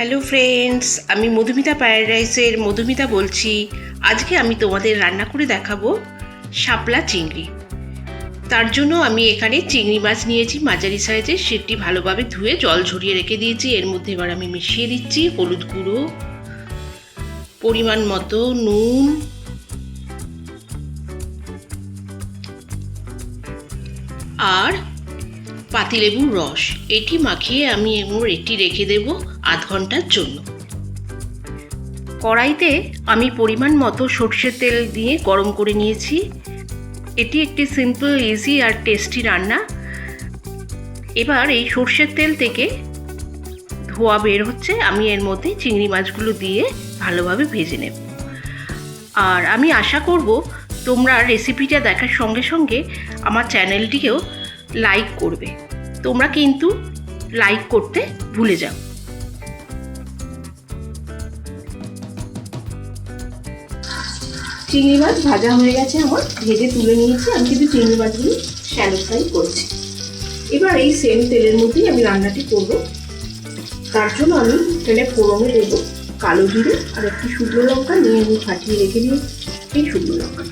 Hello friends আমি মধুমিতা প্যারাডাইসের মধুমিতা বলছি। আজকে আমি তোমাদের রান্না করে দেখাবো শাপলা চিংড়ি। তার জন্য আমি এখানে চিংড়ি মাছ নিয়েছি। মাঝারি সাইজের সেটি ভালোভাবে ধুয়ে জল ঝরিয়ে রেখে দিয়েছি। এর মধ্যে এবার আমি মিশিয়ে দিচ্ছি হলুদ গুঁড়ো, পরিমাণ মতো নুন, আর পাতিলেবুর রস। এটি মাখিয়ে আমি এগুলো এটি রেখে দেব। আধ ঘণ্টার জন্য। কড়াইতে আমি পরিমাণ মতো সর্ষের তেল দিয়ে গরম করে নিয়েছি। এটি একটি সিম্পল ইজি আর টেস্টি রান্না। এবার এই সর্ষের তেল থেকে ধোয়া বের হচ্ছে। আমি এর মধ্যে চিংড়ি মাছগুলো দিয়ে ভালোভাবে ভেজে নেব। আর আমি আশা করব তোমরা রেসিপিটা দেখার সঙ্গে সঙ্গে আমার চ্যানেলটিকেও লাইক করবে। তোমরা কিন্তু লাইক করতে ভুলে যাও। চিংড়ি মাছ ভাজা হয়ে গেছে আমার, ভেজে তুলে নিয়েছি। আমি কিন্তু চিংড়ি মাছগুলি শ্যালো ফ্রাই করছি। এবার এই সেম তেলের মধ্যেই আমি রান্নাটি করব। তার জন্য আমি এখানে ফোড়নে দেবো, কালো জিরে আর একটি শুকনো লঙ্কা নিয়ে আমি ফাটিয়ে রেখে দিয়েছি এই শুকনো লঙ্কা।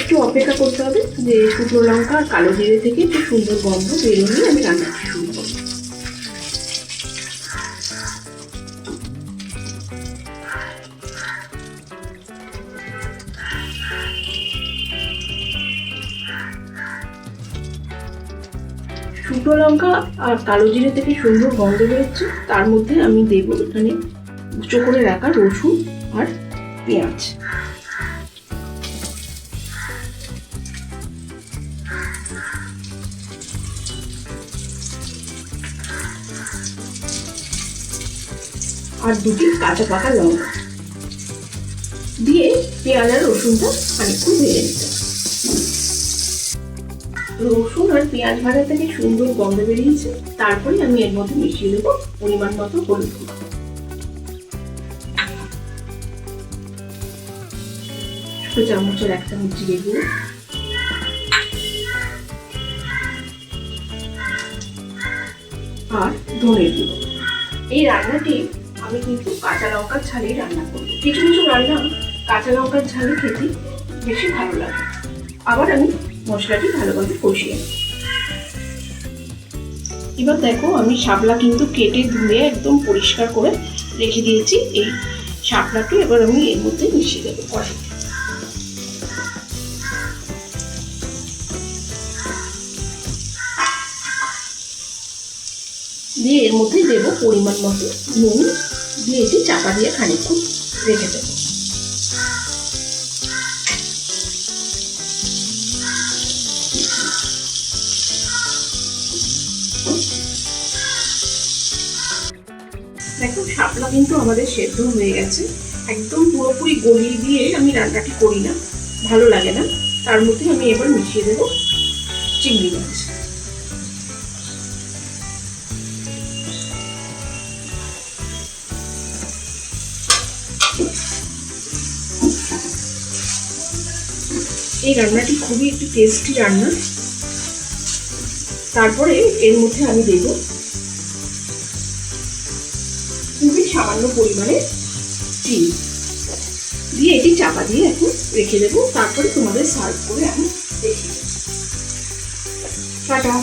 একটু অপেক্ষা করতে হবে যে শুকনো লঙ্কা আর কালো জিরে থেকে একটু সুন্দর গন্ধ বেরোলে আমি রান্নাটি শুকনো লঙ্কা আর কালো জিরে থেকে সুন্দর গন্ধ বেরোচ্ছে। তার মধ্যে আমি দেবো এখানে উঁচু করে রাখা রসুন আর পেঁয়াজ। আর দুটি কাঁচা পাকা লঙ্কা। দিয়ে পেঁয়াজ আর রসুনটা খানিকক্ষণ ভেজে নিতে। রসুন আর পেঁয়াজ ভাজা থেকে সুন্দর গন্ধ বেরিয়েছে। তারপরে আমি এর মধ্যে মিশিয়ে দেবো পরিমাণ মতো হলুদ গুঁড়ো। ছোট চামচের এক চামচ জিরে গুঁড়ো আর ধনের গুঁড়ো। এই রান্নাটি আমি কিন্তু কাঁচা লঙ্কার ঝালেই রান্না করব কিছু কিছু রান্না কাঁচা লঙ্কার ঝালে খেতে বেশি ভালো লাগে। আবার আমি মশলাটি ভালোভাবে কষিয়ে এবার দেখো, আমি শাপলা কিন্তু কেটে ধুয়ে একদম পরিষ্কার করে রেখে দিয়েছি। এই শাপলাকে এবার আমি এর মধ্যে মিশিয়ে দেবো কড়াই দিয়ে এর মধ্যে দেবো পরিমাণ মতো নুন, দিয়ে এটি চাপা দিয়ে খানিকক্ষণ রেখে দেবো। দেখো শাপলা কিন্তু আমাদের সেদ্ধ হয়ে গেছে। একদম পুরোপুরি গলিয়ে দিয়ে আমি রান্নাটি করি না, ভালো লাগে না। তার মধ্যে আমি এবার মিশিয়ে দেবো চিংড়ি মাছ। এই রান্নাটি খুবই একটি টেস্টি রান্না। তারপরে এর মধ্যে আমি দেবো সামান্য পরিমাণে চিনি। দিয়ে এটি চাপা দিয়ে এখন রেখে দেবো। তারপরে তোমাদের সার্ভ করে আমি দেখি টাটা।